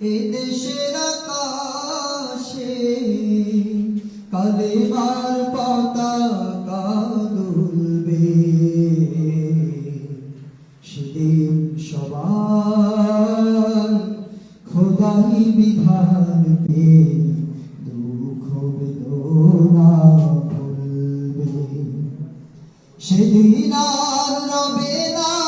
এ দেশের আকাশে কালেমার পতাকা দুলবে। সেদিন সবাই খোদাই বিধান পে দুঃখ বেদনা ভুলবে। সেদিন আর রবে না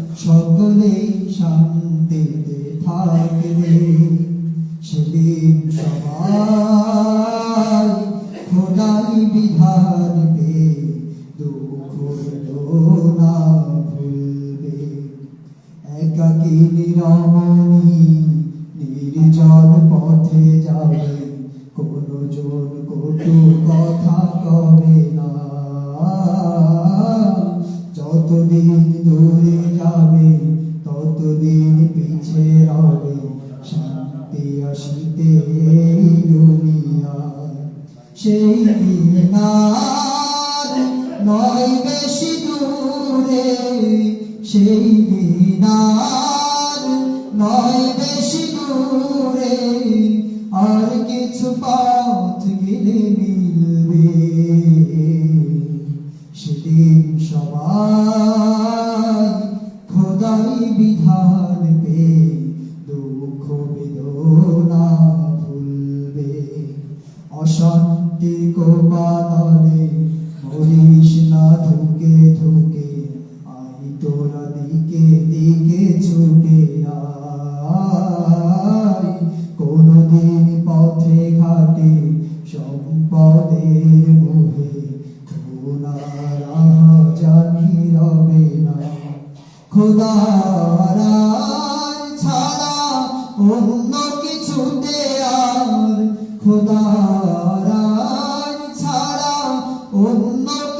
সকলেই শান্তিতে থাকবে। সেদিন সবাই খোদাই বিধান পে দুঃখ বেদনা ভুলবে। একাকী নিরমণী নির্জন পথে যাবে। কোন জন কটু কথা কবে না। যতদিন আর নয় বেশি দূরে সেই দিন নয় বেশি দূরে কোপালে মরিস না ধুকে ধুকে আই তোরা দিকে দিকে ছুটে আই কোনদিন পথে ঘাটে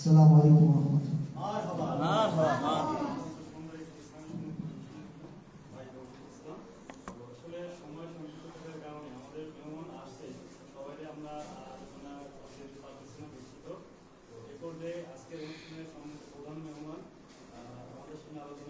السلام عليكم ورحمة الله আজকের অনুষ্ঠানের প্রধান মেহমান আমাদের সঙ্গে আলোচনা